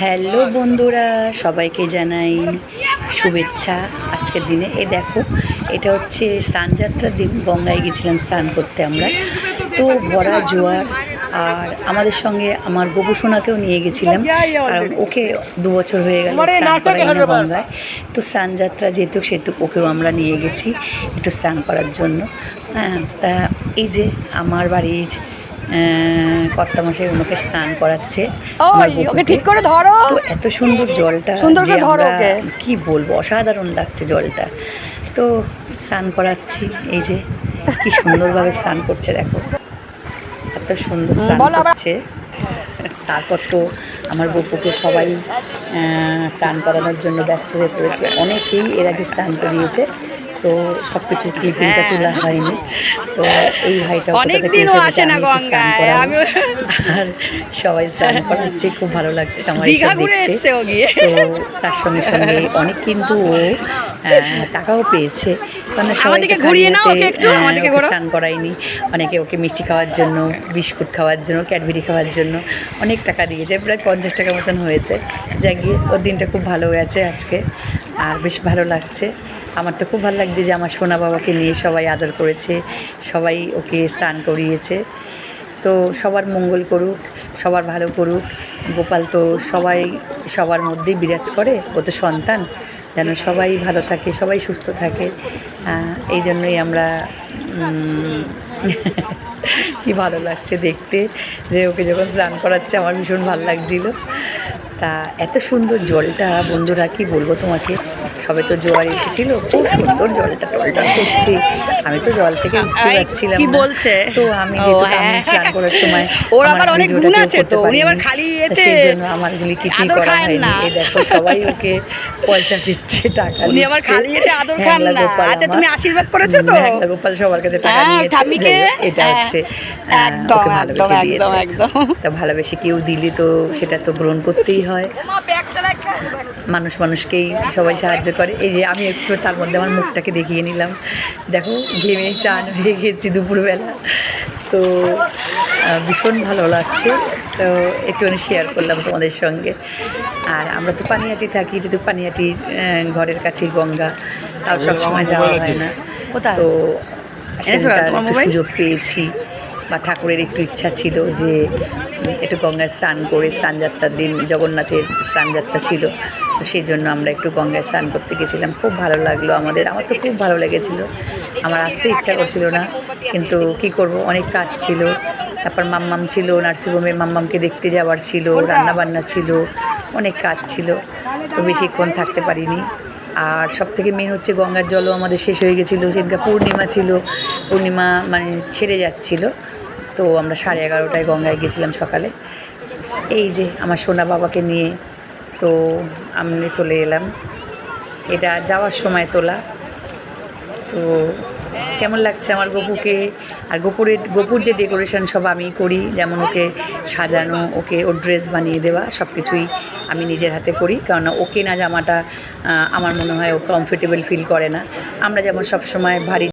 Hello বন্ধুরা সবাইকে জানাই শুভেচ্ছা আজকের দিনে। এ দেখো এটা হচ্ছে স্নানযাত্রার দিন গঙ্গায় গেছিলাম স্নান করতে আমরা। তো ভরা জোয়ার আর আমাদের সঙ্গে আমার গোপুসোনাকেও নিয়ে গেছিলাম কারণ ওকে দু বছর হয়ে গেল স্নান করাই না গঙ্গায়। তো স্নানযাত্রা যেহেতু সেহেতু ওকেও আমরা নিয়ে গেছি একটু স্নান করার জন্য। হ্যাঁ তা এই যে আমার বাড়ির কর্তামশাই ওনাকে স্নান করাচ্ছে। ওকে ঠিক করে ধরো। এত সুন্দর জলটা সুন্দর করে ধরো ওকে। কি বলব অসাধারণ লাগছে জলটা। তো স্নান করাচ্ছি এই যে কি সুন্দরভাবে স্নান করছে দেখো। এত সুন্দর স্নান করছে। তারপর তো আমার বপুকে সবাই স্নান করানোর জন্য ব্যস্ত হয়ে পড়েছে। অনেকেই এর আগে স্নান করিয়েছে। তো সব কিছু ক্লিপিংটা হ্যাঁ। তোলা হয়নি। তো এই ভাইটা অনেকদিনও আসে না গঙ্গায়, আমিও- আর সবাই স্নান করাচ্ছে খুব ভালো লাগছে আমার দীঘা ঘুরে। এসছে ও গিয়ে। তো তার সঙ্গে সঙ্গে অনেক কিন্তু ও টাকাও পেয়েছে। কারণ সবাই আমাদেরকে ঘুরিয়ে নাও ওকে একটু, আমাদেরকে ওকে ঘোরাও। স্নান করায়নি। অনেকে ওকে মিষ্টি খাওয়ার জন্য বিস্কুট খাওয়ার জন্য ক্যাডবেরি খাওয়ার জন্য অনেক টাকা দিয়েছে প্রায় পঞ্চাশ টাকা মতন হয়েছে। যা গিয়ে ওর দিনটা খুব ভালো গেছে আজকে। আর বেশ ভালো লাগছে। আমার তো খুব ভালো লাগছে যে আমার সোনা বাবাকে নিয়ে সবাই আদর করেছে, সবাই ওকে স্নান করিয়েছে। তো সবার মঙ্গল করুক, সবার ভালো করুক। গোপাল তো সবাই, সবার মধ্যেই বিরাজ করে, ও তো সন্তান। যেন সবাই ভালো থাকে, সবাই সুস্থ থাকে। এই জন্যই আমরা কি ভালো লাগছে দেখতে যে ওকে যখন স্নান করাচ্ছে আমার ভীষণ ভালো লাগছিল। তা এত সুন্দর জলটা, বন্ধুরা কি বলব তোমাকে? সবে তো জোয়ার এসেছিল খুব সুন্দর জলটা টলটল করছে। আমি তো জল থেকে উঠতে এই, যাচ্ছিলাম কি বলছে? তো আমি হ্যাঁ। স্নান করার সময় ওর আমার আবার অনেক গুণ আছে তো, উনি আবার খালি এতে সেই জন্য আমারগুলি কিছুই করা হয়নি। না। এই দেখো সবাই ওকে পয়সা দিচ্ছে টাকা উনি আবার খালি এতে আদর খান না। আচ্ছা তুমি আশীর্বাদ করেছ তো? গোপাল সবার কাছে টাকা হ্যাঁ, নিয়েছে ঠাম্মিকে, যাই এটা হ্যাঁ, হচ্ছে একদম, একদম, একদম। একদম। তা ভালোবেসে কেউ দিলে তো সেটা তো গ্রহণ করতেই হয়। মানুষ মানুষকেই সবাই সাহায্য করে। এই যে আমি একটু তার মধ্যে আমার মুখটাকে দেখিয়ে নিলাম। দেখো ঘেমে চান হয়ে গেছি দুপুরবেলা। তো ভীষণ ভালো লাগছে। তো একটুখানি শেয়ার করলাম তোমাদের সঙ্গে। আর আমরা তো পানিহাটি থাকি যেহেতু পানিহাটির আহ, ঘরের কাছেই গঙ্গা। তাও সবসময় যাওয়া হয় না? তো একটু? সুযোগ পেয়েছি। বা ঠাকুরের একটু ইচ্ছা ছিল যে একটু গঙ্গায় স্নান করে স্নানযাত্রার দিন, জগন্নাথের স্নানযাত্রা ছিল, তো সেই জন্য আমরা একটু গঙ্গায় স্নান করতে গেছিলাম। খুব ভালো লাগল আমাদের, আমার তো খুব ভালো লেগেছিল। আমার আসতে ইচ্ছা করছিল না, কিন্তু কি করব, অনেক কাজ ছিল। তারপর মাম্মাম ছিল নার্সিংহোমে মাম্মামকে দেখতে যাওয়ার ছিল রান্না বান্না ছিল, অনেক কাজ ছিল। তো বেশিক্ষণ থাকতে পারিনি। আর সব থেকে মেন হচ্ছে গঙ্গার জলও আমাদের শেষ হয়ে গেছিল, সেদিনকে পূর্ণিমা ছিল, পূর্ণিমা মানে ছেড়ে যাচ্ছিল। তো আমরা সাড়ে এগারোটায় গঙ্গায় গেছিলাম সকালে। এই যে আমার সোনা বাবাকে নিয়ে, তো আমি চলে এলাম। এটা যাওয়ার সময় তোলা। তো কেমন লাগছে আমার গপুকে? আর গোপুরের, গোপুর যে ডেকোরেশন সব আমি করি, যেমন ওকে সাজানো, ওকে ওর ড্রেস বানিয়ে দেওয়া সব কিছুই আমি নিজের হাতে করি। কারণ ওকে না জামাটা আমার মনে হয় ও কমফোর্টেবল ফিল করে না। আমরা যেমন সব সময় ভারী